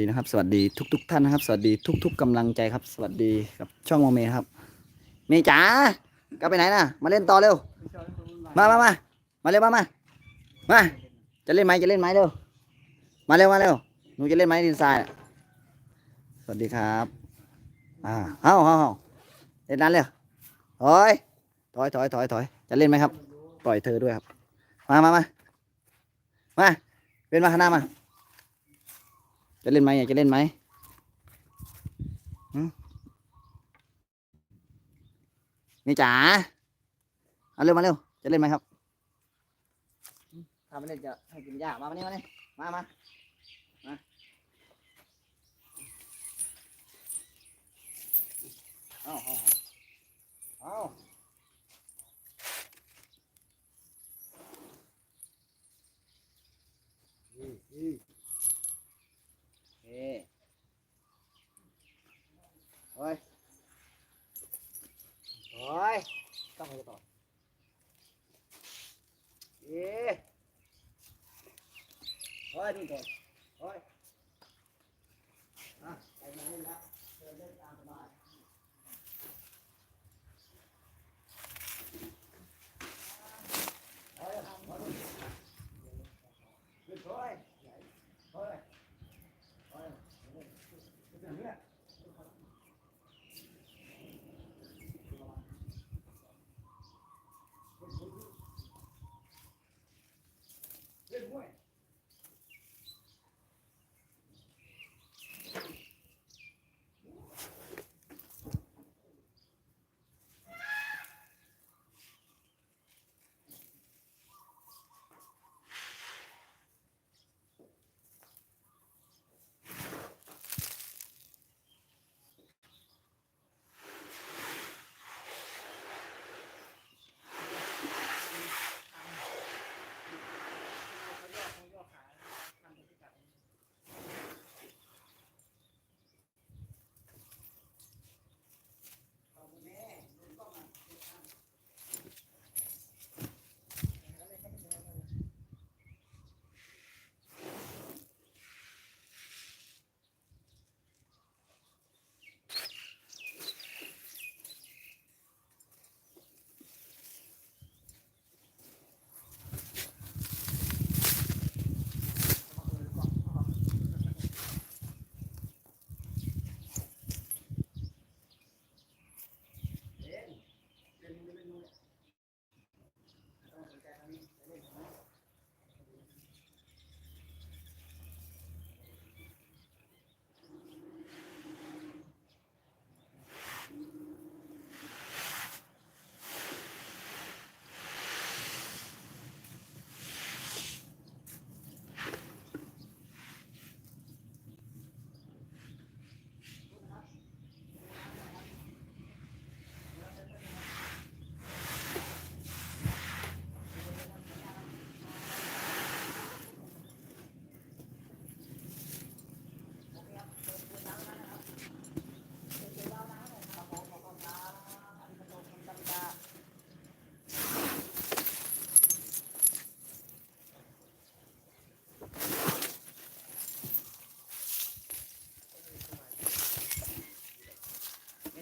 ดีนะครับ สวัสดีทุกๆท่านนะครับ สวัสดีทุก ๆกำลังใจครับ สวัสดีกับช่องโมเมครับ เมย์จ๋ากลับไปไหนน่ะมาเล่นต่อเร็ว มามามามาเร็วมามามา จะเล่นไหมจะเล่นไหมเร็ว มาเร็วมาเร็ว หนูจะเล่นไหมดินทรายน่ะสวัสดีครับ อ่าเฮาเฮ้าเฮ้าเล่นนั้นเร็วถอยถอยถอยถอยถอย จะเล่นไหมครับ ปล่อยเธอด้วยครับ มามามามา เป็นมาข้างหน้ามา จะเล่นไหมอยากจะเล่นไหมนี่จ๋าเอาเร็วมาเร็ว จะเล่นไหมครับถ้าไม่เล่นจะให้กินหญ้ามามานี่มานี่มามามาเอาเอาเอาอืมอืม โอ้ย โอ้ย ต้องไปต่อเอ๊ะโอ้ยนี่ก่อนโอ้ยอะไปมาเล่นแล้วเชิญเล่นตามสบาย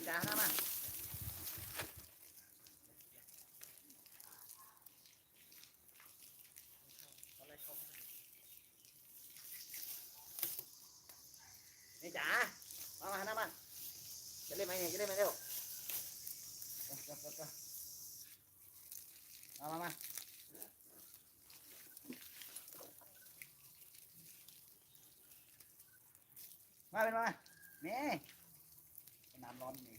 จ้าหน้ามานี่จ๋ามามาหน้ามาจะเล่นไหมเนี่ยจะเล่นไหมเร็วมามามามาเป็นมานี่น้ำร้อนนี่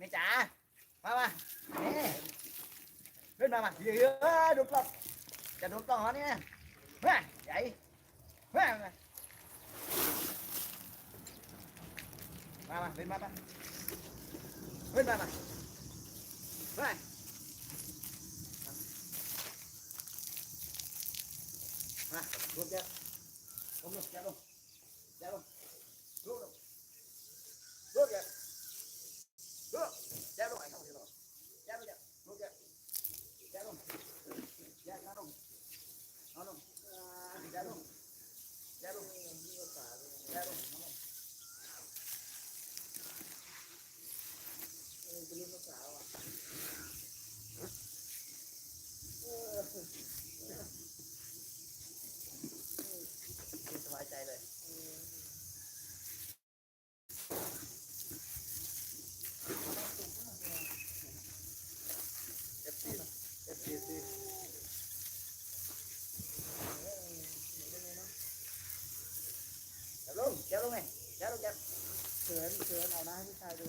นี่ จ๋ามามานี่ขึ้นมามาเยอะๆดูกล้องจะดูกล้องเขาเนี่ยเฮ้ยใหญ่เฮ้ยมามามาขึ้นมามาขึ้นมามาเฮ้ยมาลุกเจ้าลุกลุกเจ้าลุกเจ้าลุกลุกลุกลุกเจ้า Look, ya lo hay, ya lo, ya lo, ya lo, ya lo, นเขินเอาน้าให้ผู้ชายดู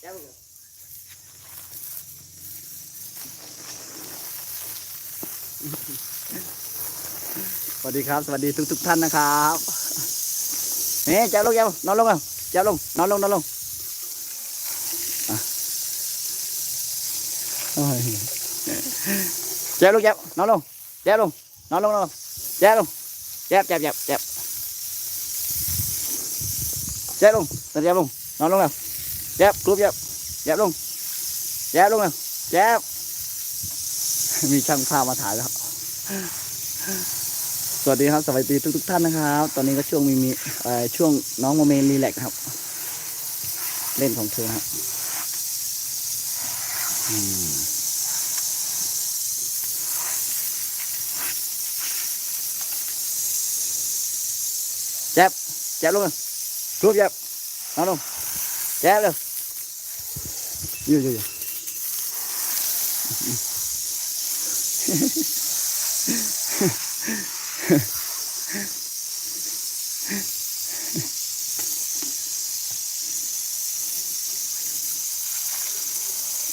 แจ๊บลูกสวัสดีครับ สวัสดีทุกทุกๆท่านนะครับนี่แจ๊บลูกแจ๊บนอนลงเอาแจ๊บลงนอนลงนอนลงอะโอ้ยแจ๊บลูกแจ๊บนอนลงแจ๊บลงนอนลงนอนลงแจ๊บลงแจ๊บแจ๊บแจ๊บแจ๊บ แจ๊บลงแจ๊บลงนอนลงแล้วแจ๊บกรุ๊ปแจ๊บแจ๊บลงแจ๊บลงเลยแจ๊บมีช่างภาพมาถ่ายแล้วสวัสดีครับสวัสดีทุกทุกท่านนะครับ ตอนนี้ก็ช่วงมีมีช่วงน้องโมเมนรีแลกครับ เล่นของเธอครับแจ๊บแจ๊บลง เลยกรุ๊ปแจ๊บนอนลงแจ๊บเลยอยู่อยู่อยู่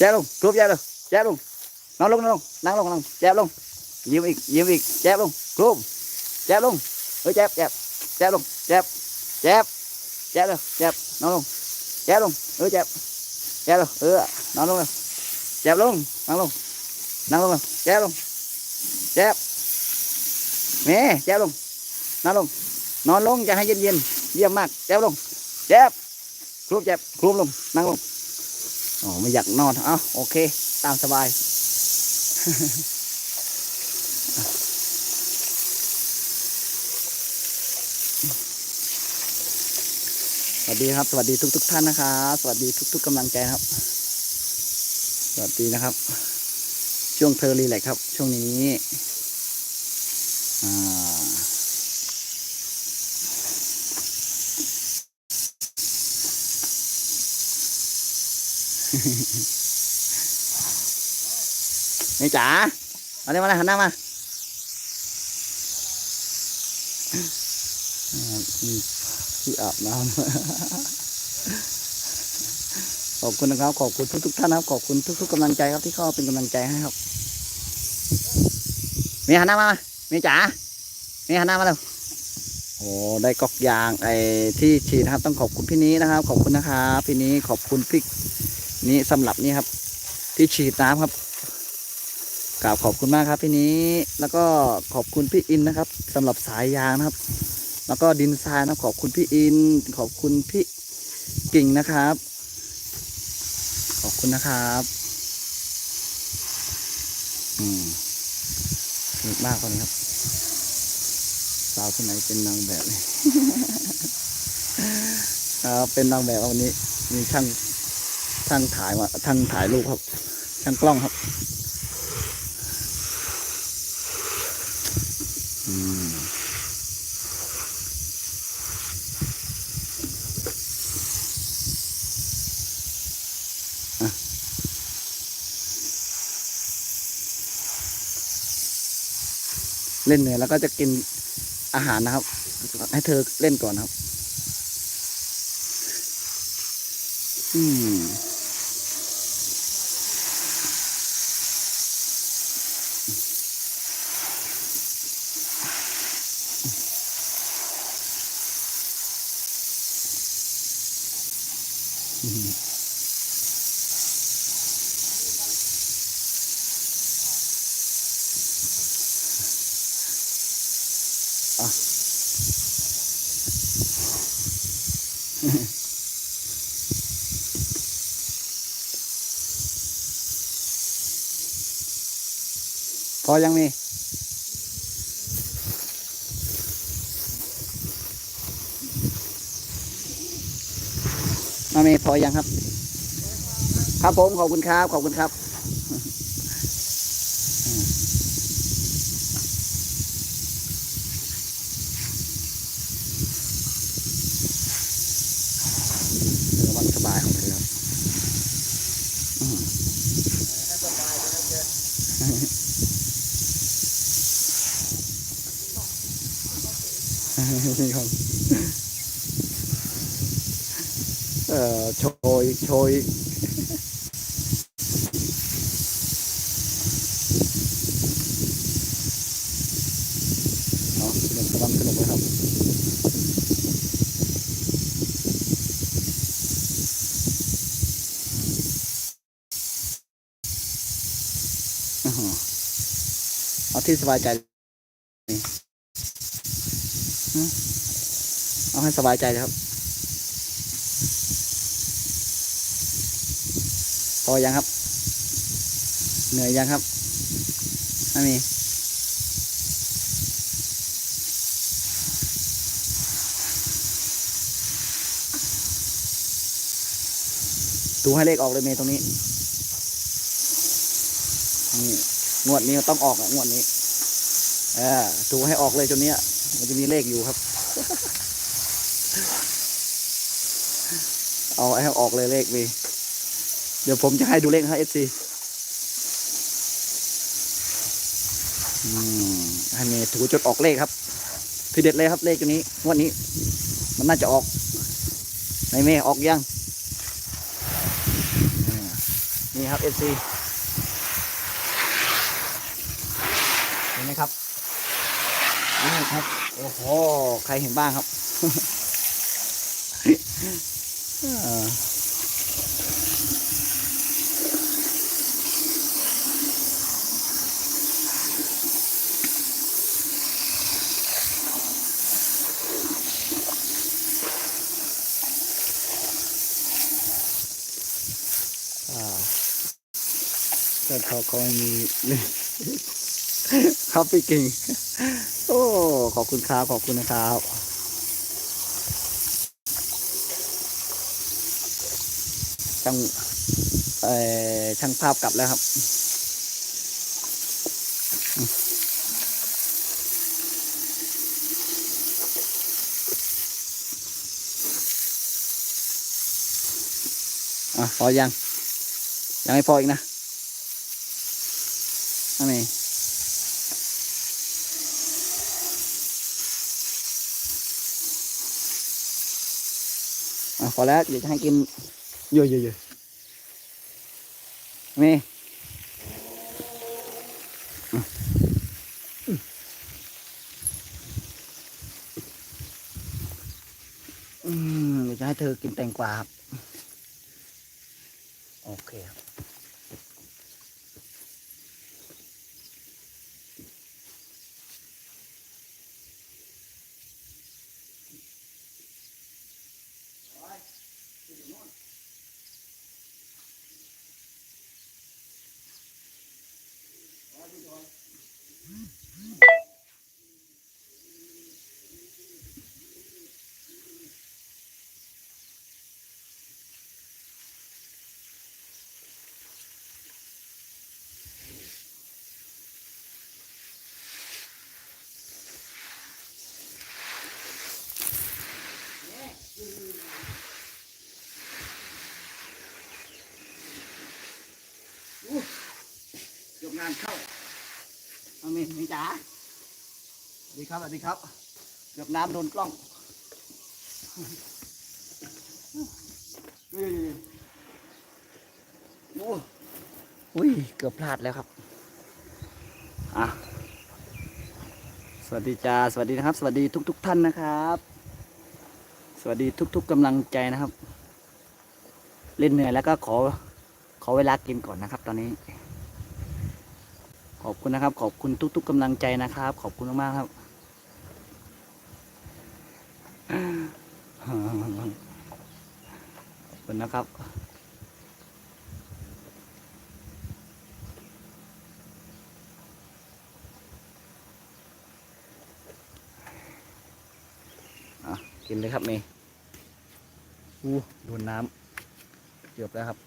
แจ๊บลงกรุ๊ปแจ๊บเลย แจ๊บลงนั่งลงนั่งลงนั่งลงนั่งแจ๊บลงยิ้มอีกยิ้มอีกแจ๊บลงกรุ๊ปแจ๊บลงเอ้ยแจ๊บแจ๊บเลยแจ๊บนั่งลงแจ๊บลงเอ้ยแจ๊บแจ๊บลงเออนอนลงเลยแจ๊บลงนั่งลงนั่งลงเลยแจ๊บลงแจ๊บแม่แจ๊บลงนั่งลง นอนลงจะให้เย็นเย็นเยี่ยมมากแจ๊บลงแจ๊บครูบแจ๊บครูบลงนั่งลงอ๋อไม่อยากนอนเอ้าโอเค ตามสบาย วัสดีครับ สวัสดีทุกทุกท่านนะครับสวัสดีทุกๆกกำลังใจครับ สวัสดีนะครับ ช่วงเธอร์รีแหลกครับ ช่วงนี้อ่านี่จ๋ามาเลยมาเลยหันหน้ามาอ่าอืม ที่อาบน้ำขอบคุณนะครับ ขอบคุณทุกๆท่านนะครับ ขอบคุณทุกๆกำลังใจครับที่เข้าเป็นกำลังใจให้ครับมีหันหน้ามามีจ๋ามีหันหน้ามาแล้วโอ้ได้กอกยางไอ้ที่ฉีดนะครับ ต้องขอบคุณพี่นี้นะครับ ขอบคุณนะครับพี่นี้ขอบคุณพี่นี้สำหรับนี่ครับ ที่ฉีดน้ำครับกราบขอบคุณมากครับพี่นี้ แล้วก็ขอบคุณพี่อินนะครับสำหรับสายยางนะครับ แล้วก็ดินทรายนะขอบคุณพี่อิน ขอบคุณพี่กิ่งนะครับ ขอบคุณนะครับอืมมีมากกว่านี้ครับสาวคนไหนเป็นนางแบบนี่ครับเป็นนางแบบครับวันนี้ มีช่างช่างถ่ายมาช่างถ่ายรูปครับ ช่างกล้องครับ อืม เล่นเหนื่อยแล้วก็จะกินอาหารนะครับ ให้เธอเล่นก่อนครับ อืม ยังมี มามีพอยังครับ ครับผมขอบคุณครับ ขอบคุณครับ เธอวันสบายของเธอครับอืม ให้สบายไปนะเจ๊ นี่ครับ เออโชยโชยเนาะสนุกกำลังสนุกเลยครับอื้อหือเอาที่สบายใจเอาให้สบายใจเลยครับ พอยังครับ เหนื่อยยังครับไม่มีดูให้เลขออกเลยเมย์ตรงนี้ นี่งวดนี้ต้องออกอะงวดนี้เออดูให้ออกเลยจนเนี้ย มันจะมีเลขอยู่ครับ เอาให้ออกเลยเลขมี เดี๋ยวผมจะให้ดูเลขให้เอฟซีให้เมย์ถูจดออกเลขครับทีเด็ดเลยครับเลขตัวนี้วดนี้ มันน่าจะออกในเมย์ออกยังนี่ครับเอฟซีเห็นไหมครับนี่ครับโอ้โหใครเห็นบ้างครับ อ่า อ่าแต่ เขาก็ไม่มีครับพี่กิ่ง โอ้ ขอบคุณครับ ขอบคุณนะครับช่างเอ่อช่างภาพกลับแล้วครับ อะพอยัง ยังไม่พออีกนะนั่นเองอะ พอแล้วเดี๋ยวจะให้กินเยอะๆๆนี่อะอืมเดี๋ยวจะให้เธอกินแตงกวาครับ โอเคครับานเข้าเอามีมีจ๋าสวัสดีครับสวัสดีครับ เกือบน้ำโดนกล้องอุ้ยโอ้อุ้ยเกือบพลาดแล้วครับอะสวัสดีจ้าสวัสดีนะครับ สวัสดีทุกๆท่านนะครับ สวัสดีทุก ๆกำลังใจนะครับ เล่นเหนื่อยแล้วก็ขอขอเวลากินก่อนนะครับ ตอนนี้ข อบคุณนะครับ ขอบคุณทุก ๆกำลังใจนะครับ ขอบคุณมากๆครับขอบคุณนะครับกินเลยครับเมย์อู้โดนน้ำเกือบแล้วครับ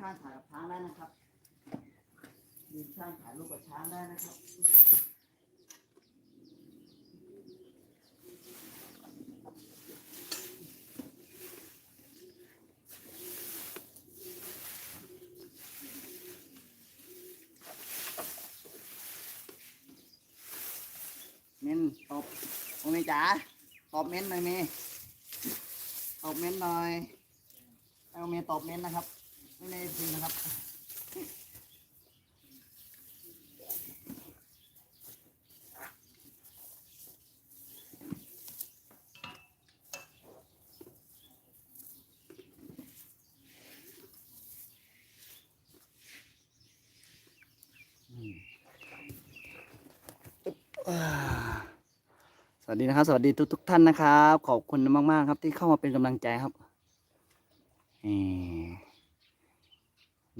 ข้างถ่ายกับช้างได้นะครับยืนข้างถ่ายรูปกับช้างได้นะครับเม้นตบโอเมจ๋าตอบเม้นหน่อยเมตอบเม้นหน่อยให้โอเมตอบเม้นนะครับ ไม่ในซีนะครับสวัสดีนะครับ สวัสดีทุกทุกท่านนะครับ ขอบคุณมาก ๆ ครับที่เข้ามาเป็นกำลังใจครับอ่อ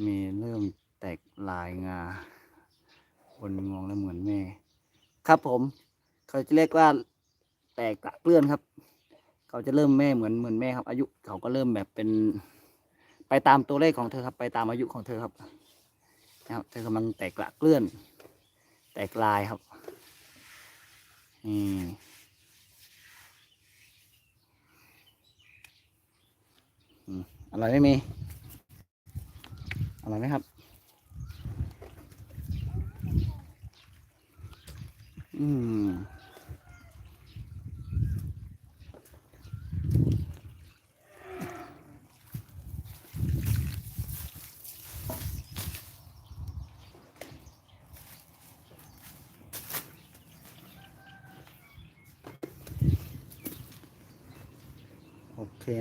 มีเริ่มแตกลายงาบนงวงแล้วเหมือนแม่ ครับผมเขาจะเรียกว่าแตกกระเปื้อนครับเขาจะเริ่มแม่เหมือนเหมือนแม่ครับ อายุเขาก็เริ่มแบบเป็น ไปตามตัวเลขของเธอครับ ไปตามอายุของเธอครับนะครับเธอกำลังแตกกระเกลื่อน แตกลายครับอืมอืมอร่อยไมเมี ร่อยไหมครับ อืม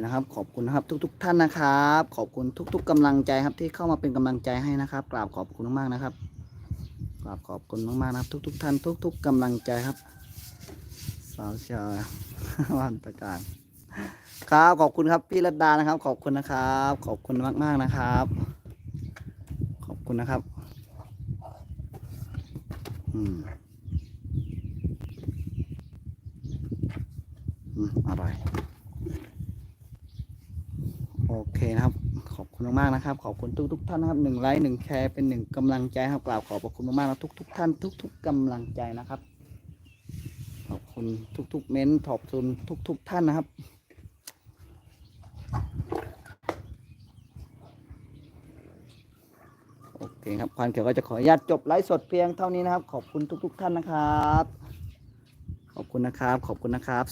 นะครับ ขอบคุณนะครับ ทุกๆท่านนะครับ ขอบคุณทุก ๆกำลังใจครับ ที่เข้ามาเป็นกำลังใจให้นะครับกราบขอบคุณมากๆนะครับกราบขอบคุณมากๆนะครับ ทุก ๆ ท่าน ทุก ๆกำลังใจครับ สาวชาววันประกาศครับขอบคุณครับพี่รัตดานะครับ ขอบคุณนะครับ ขอบคุณมากๆนะครับ ขอบคุณนะครับ อืมอืมอร่อย โอเคนะครับ ขอบคุณมากๆนะครับ ขอบคุณทุกๆท่านนะครับหนึ่งไลค์หนึ่งแชร์เป็นหนึ่งกำลังใจครับกราบขอบพระคุณมากๆนะทุกๆท่านทุกๆกกำลังใจนะครับ ขอบคุณทุกๆเม้นต์ขอบคุณทุกๆท่านนะครับโอเคครับควานเขียวก็จะขออนุญาตจบไลฟ์สดเพียงเท่านี้นะครับ ขอบคุณทุกๆท่านนะครับ ขอบคุณนะครับ ขอบคุณนะครับ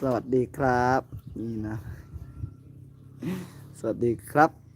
สวัสดีครับนี่นะ สวัสดีครับ